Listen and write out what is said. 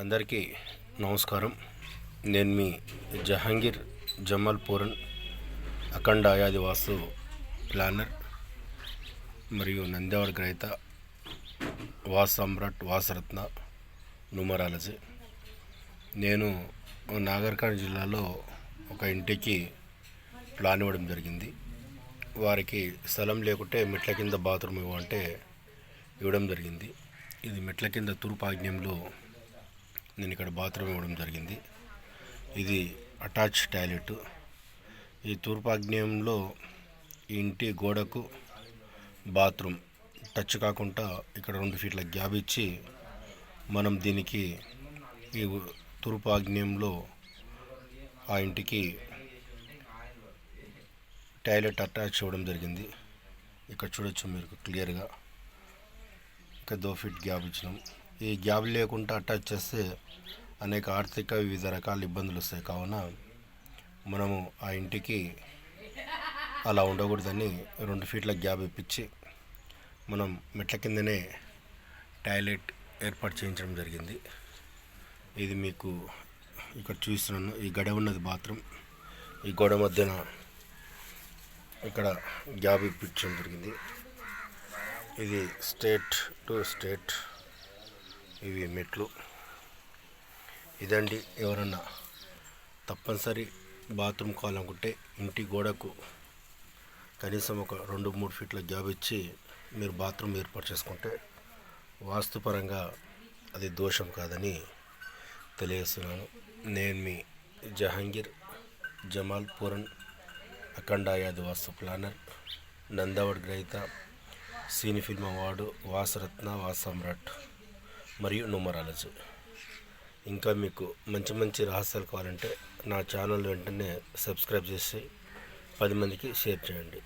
అందరికీ నమస్కారం. నేను మీ జహాంగీర్ జమల్ పూరన్ అఖండ ఆయాది వాస్తు ప్లానర్ మరియు నందేవాడ గ్రహీత వాస్ సమ్రాట్ వాసరత్న న్యూమరాలజీ. నేను నాగర్కర్నూలు జిల్లాలో ఒక ఇంటికి ప్లాన్ ఇవ్వడం జరిగింది. వారికి స్థలం లేకుంటే మెట్ల కింద బాత్రూమ్ ఇవ్వంటే ఇవ్వడం జరిగింది. ఇది మెట్ల కింద తూర్పు ఆగ్నేయంలో నేను ఇక్కడ బాత్రూమ్ ఇవ్వడం జరిగింది. ఇది అటాచ్ టాయిలెట్. ఈ తూర్పాగ్నేయంలో ఈ ఇంటి గోడకు బాత్రూమ్. టచ్ కాకుండా ఇక్కడ రెండు ఫీట్ల గ్యాప్ ఇచ్చి మనం దీనికి ఈ తూర్పాగ్నేయంలో ఆ ఇంటికి టాయిలెట్ అటాచ్ ఇవ్వడం జరిగింది. ఇక్కడ చూడొచ్చు మీరు క్లియర్గా. ఇక్కడ దో ఫీట్ గ్యాప్ ఇచ్చినాం. ఈ గ్యాప్ లేకుండా అటాచ్ చేస్తే అనేక ఆర్థిక వివిధ రకాల ఇబ్బందులు వస్తాయి. కావున మనము ఆ ఇంటికి అలా ఉండకూడదని రెండు ఫీట్ల గ్యాప్ ఇప్పించి మనం మెట్ల కిందనే టాయిలెట్ ఏర్పాటు చేయించడం జరిగింది. ఇది మీకు ఇక్కడ చూస్తున్నాను. ఈ గడ ఉన్నది బాత్రూమ్. ఈ గోడ మధ్యన ఇక్కడ గ్యాప్ ఇప్పించడం జరిగింది. ఇది స్టేట్ టు స్టేట్ ఇవి మెట్లు. ఇదండి ఎవరన్నా తప్పనిసరి బాత్రూమ్ కావాలనుకుంటే ఇంటి గోడకు కనీసం ఒక రెండు మూడు ఫీట్ల జాబ్ ఇచ్చి మీరు బాత్రూమ్ ఏర్పాటు చేసుకుంటే వాస్తుపరంగా అది దోషం కాదని తెలియజేస్తున్నాను. నేను మీ జహాంగీర్ జమాల్ పూరన్ అఖండ యాద్ వాస్తు ప్లానర్ నందావడ్ గ్రహీత సినీ ఫిల్మ్ అవార్డు వాసరత్న వాసమ్రాట్ మరియు న్యూమరాలజీ ఇంకా మీకు మంచి మంచి రహస్యాలు కావాలంటే నా ఛానల్ వెంటనే సబ్స్క్రైబ్ చేసి పది మందికి షేర్ చేయండి.